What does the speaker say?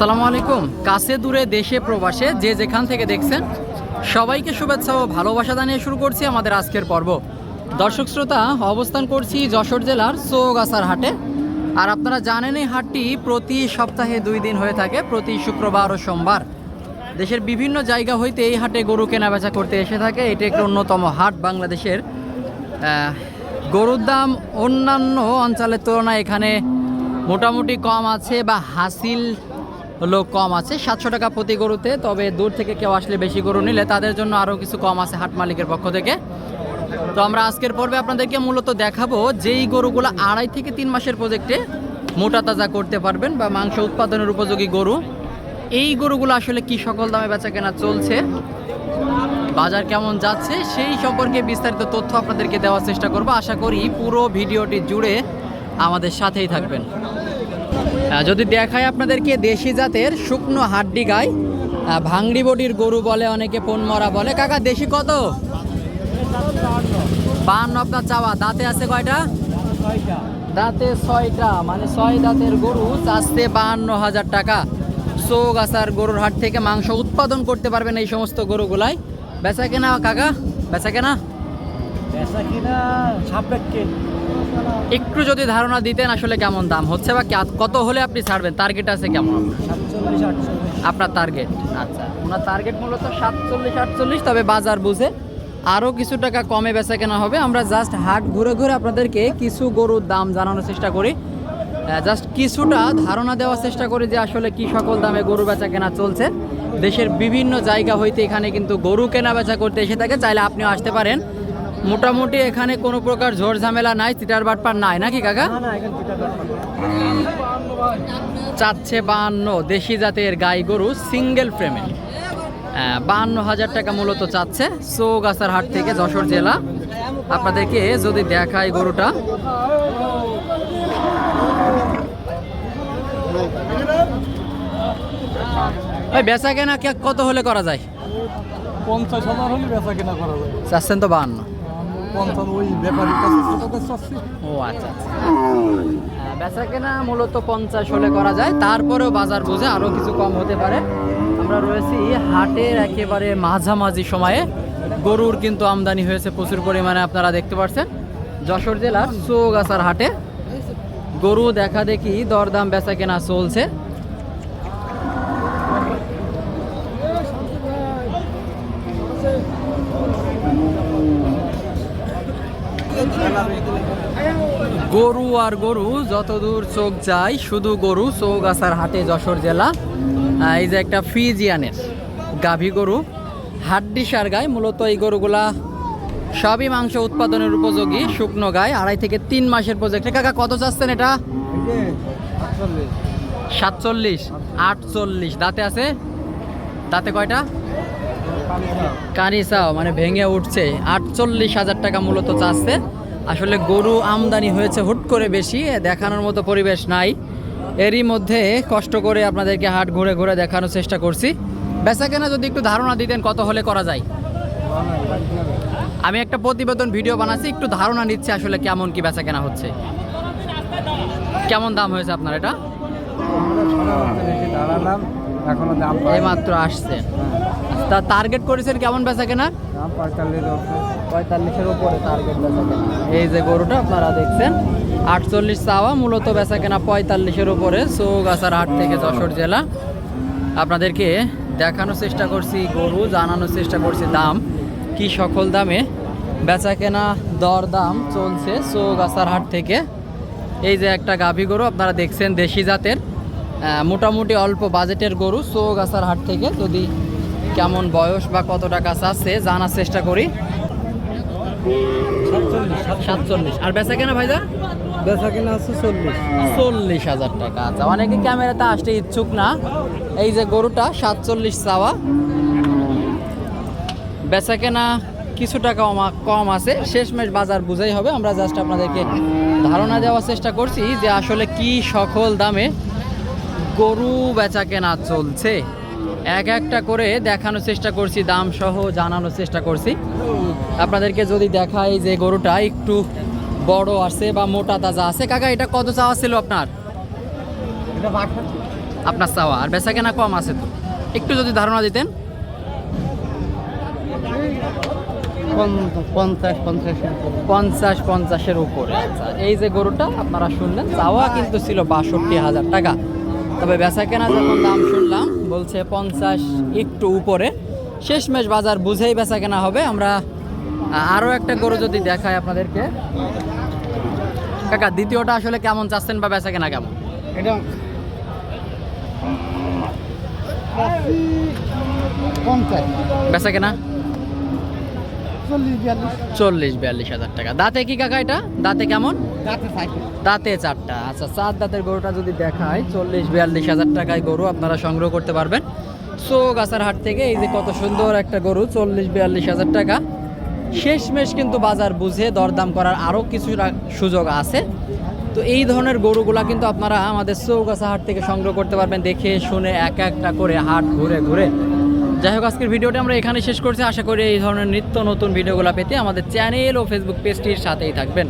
আসসালামু আলাইকুম। কাছে দূরে দেশে প্রবাসে যে যেখান থেকে দেখছেন, সবাইকে শুভেচ্ছা ও ভালোবাসা জানিয়ে শুরু করছি আমাদের আজকের পর্ব। দর্শক শ্রোতা, অবস্থান করছি যশোর জেলার চৌগাছার হাটে। আর আপনারা জানেন এই হাটটি প্রতি সপ্তাহে দুই দিন হয়ে থাকে, প্রতি শুক্রবার ও সোমবার। দেশের বিভিন্ন জায়গা হইতে এই হাটে গরু কেনাবেচা করতে এসে থাকে। এটি একটি অন্যতম হাট বাংলাদেশের। গরুর দাম অন্যান্য অঞ্চলের তুলনায় এখানে মোটামুটি কম আছে বা হাসিল হলো কম আছে। সাতশো টাকা প্রতি গরুতে, তবে দূর থেকে কেউ আসলে বেশি গরু নিলে তাদের জন্য আরও কিছু কম আছে হাট মালিকের পক্ষ থেকে। তো আমরা আজকের পর্বে আপনাদেরকে মূলত দেখাবো যেই গরুগুলো আড়াই থেকে তিন মাসের প্রজেক্টে মোটা তাজা করতে পারবেন বা মাংস উৎপাদনের উপযোগী গরু। এই গরুগুলো আসলে কি সকল দামে বেচা কেনা চলছে? বাজার কেমন যাচ্ছে? সেই সম্পর্কে বিস্তারিত তথ্য আপনাদেরকে দেওয়ার চেষ্টা করব। আশা করি পুরো ভিডিওটি জুড়ে আমাদের সাথেই থাকবেন। যদি দেখায় আপনাদেরকে দেশি জাতের শুকনো হাড্ডি গায় ভাংড়ি বডির গরু বলে অনেকে পন মরা বলে। কাকা, দেশি কত? বান্ন আপনার চাওয়া। দাঁতে আছে কয়টা? দাঁতে ছয়টা। মানে ছয় দাঁতের গরু চাষতে বাহান্ন হাজার টাকা। চৌগাছার গরুর হাট থেকে মাংস উৎপাদন করতে পারবেন এই সমস্ত গরুগুলাই। বেচা কেনা, কাকা? বেচা কেনা? একটু যদি ধারণা দিতেন আসলে কেমন দাম হচ্ছে বা কত হলে আপনি ছাড়বেন? টার্গেট আছে কেমন আপনার? টার্গেট আচ্ছা ওনার টার্গেট মূলত সাতচল্লিশ আটচল্লিশ তবে বাজার বুঝে আরও কিছু টাকা কমে বেচা কেনা হবে। আমরা জাস্ট হাট ঘুরে ঘুরে আপনাদেরকে কিছু গরুর দাম জানানোর চেষ্টা করি। জাস্ট কিছুটা ধারণা দেওয়ার চেষ্টা করি যে আসলে কি সকল দামে গরু বেচা কেনা চলছে। দেশের বিভিন্ন জায়গা হইতে এখানে কিন্তু গরু কেনা বেচা করতে এসে থাকে। চাইলে আপনিও আসতে পারেন। মোটামুটি এখানে কোনো প্রকার ঝড় ঝামেলা নাই চিটার বাটপার নাই। নাকি কাকা? চাচ্ছে বাহান্ন দেশি জাতের গাই গরু সিঙ্গেল ফ্রেমে বাহান্ন হাজার টাকা মূলত চাচ্ছে চৌগাছার হাট থেকে যশোর জেলা। আপনাদেরকে যদি দেখায় গরুটা। ভাই বেচা কেনা কে- কত হলে করা যায়? পঞ্চাশ হাজার হলে বেচা কিনা করা যায়। চাচ্ছেন তো বাহান্ন পঞ্চাশ ওই ব্যাপারীর কাছে ছোট চাচ্ছি ও আচ্ছা আচ্ছা। বেচা কেনা মূলত পঞ্চাশ হলে করা যায়, তারপরেও বাজার বুঝে আরও কিছু কম হতে পারে। আমরা রয়েছি হাটের একেবারে মাঝামাঝি সময়ে। গরুর কিন্তু আমদানি হয়েছে প্রচুর পরিমাণে, আপনারা দেখতে পাচ্ছেন যশোর জেলার চৌগাছার হাটে গরু দেখা দেখি দরদাম বেচা কেনা চলছে। গরু আর গরু, যতদূর চোখ যায়, শুধু গরু, চৌগাছার হাটে যশোর জেলা। এই যে একটা ফিজিয়ানের গাভী গরু, হাড্ডি সার গায় মূলত এই গরুগুলা সবই মাংস উৎপাদনের উপযোগী, শুকনো গায় আড়াই থেকে তিন মাসের প্রজেক্টে কাকা, কত চাচ্ছেন এটা? সাতচল্লিশ। আটচল্লিশ। দাঁতে আছে? দাঁতে কয়টা? কানিসাও মানে ভেঙে উঠছে। আটচল্লিশ হাজার টাকা মূলত চাচ্ছে। আসলে গরু আমদানি হয়েছে হুট করে বেশি দেখানোর মতো পরিবেশ নাই। এরই মধ্যে কষ্ট করে আপনাদেরকে হাট ঘুরে ঘুরে দেখানোর চেষ্টা করছি। বেচা কেনা যদি একটু ধারণা দিতেন কত হলে করা যায়? আমি একটা প্রতিবেদন ভিডিও বানাচ্ছি একটু ধারণা নিচ্ছে আসলে কেমন কি বেচা কেনা হচ্ছে। কেমন দাম হয়েছে আপনার এটা? দাম এইমাত্র আসছে। তা টার্গেট করেছেন কেমন বেচা কেনা? পঁয়তাল্লিশ পঁয়তাল্লিশের উপরে টার্গেট বেচা কেনা। এই যে গরুটা আপনারা দেখছেন আটচল্লিশ চাওয়া মূলত বেচা কেনা পঁয়তাল্লিশের উপরে চৌগাছার হাট থেকে যশোর জেলা। আপনাদেরকে দেখানোর চেষ্টা করছি গরু জানানোর চেষ্টা করছি দাম কি সকল দামে বেচা কেনা দর দাম চলছে চৌগাছার হাট থেকে। এই যে একটা গাভী গরু আপনারা দেখছেন দেশি জাতের মোটামুটি অল্প বাজেটের গরু চৌগাছার হাট থেকে যদি কেমন বয়স বা কত টাকা চাচ্ছে জানার চেষ্টা করি। সাতচল্লিশ। আর বেচা কেনা ভাইদা বেচা কিনা আছে চল্লিশ। চল্লিশ হাজার টাকা আচ্ছা অনেকে ক্যামেরাতে আসতে ইচ্ছুক না। এই যে গরুটা সাতচল্লিশ চাওয়া। বেচা কেনা কিছু টাকা কম আছে। শেষমেশ বাজার বুঝাই হবে। আমরা জাস্ট আপনাদেরকে ধারণা দেওয়ার চেষ্টা করছি যে আসলে কি সকল দামে গরু বেচা কেনা চলছে। এক একটা করে দেখানোর চেষ্টা করছি দাম সহ জানানোর চেষ্টা করছি। আপনাদেরকে যদি দেখাই যে গরুটা একটু বড় আছে বা মোটা তাজা আছে কাকা এটা কত চাওয়া ছিল আপনার? আপনার চাওয়া আর বেচা কেনা কম আছে তো? একটু যদি ধারণা দিতেন। পঞ্চাশ পঞ্চাশ পঞ্চাশ পঞ্চাশের উপরে। আচ্ছা এই যে গরুটা আপনারা শুনলেন চাওয়া কিন্তু ছিল বাষট্টি হাজার টাকা। তবে বেচা কেনা যখন দাম বলছে পঞ্চাশ একটু উপরে। শেষমেশ বাজার বুঝেই বেচা কেনা হবে। আমরা আরও একটা গরু যদি দেখাই আপনাদেরকে। কাকা দ্বিতীয়টা আসলে কেমন চাচ্ছেন বা বেচা কেনা কেমন? এটা বেচা কেনা? চল্লিশ বিয়াল্লিশ হাজার টাকা। দাঁতে কি কাকা এটা? দাঁতে কেমন? দাঁতে চারটা। আচ্ছা চার দাঁতের গরুটা যদি দেখায় চল্লিশ বিয়াল্লিশ হাজার টাকায় গরু আপনারা সংগ্রহ করতে পারবেন। সো গাছার হাট থেকে এই যে কত সুন্দর একটা গরু চল্লিশ বিয়াল্লিশ হাজার টাকা। শেষমেশ কিন্তু বাজার বুঝে দরদাম করার আরও কিছু সুযোগ আছে। তো এই ধরনের গরুগুলা কিন্তু আপনারা আমাদের চৌগাছা হাট থেকে সংগ্রহ করতে পারবেন। দেখে শুনে এক একটা করে হাট ঘুরে ঘুরে। যাই হোক, আজকের ভিডিওটা আমরা এখানে শেষ করছি। আশা করি এই ধরনের নিত্য নতুন ভিডিওগুলো পেতে আমাদের চ্যানেল ও ফেসবুক পেজটির সাথেই থাকবেন।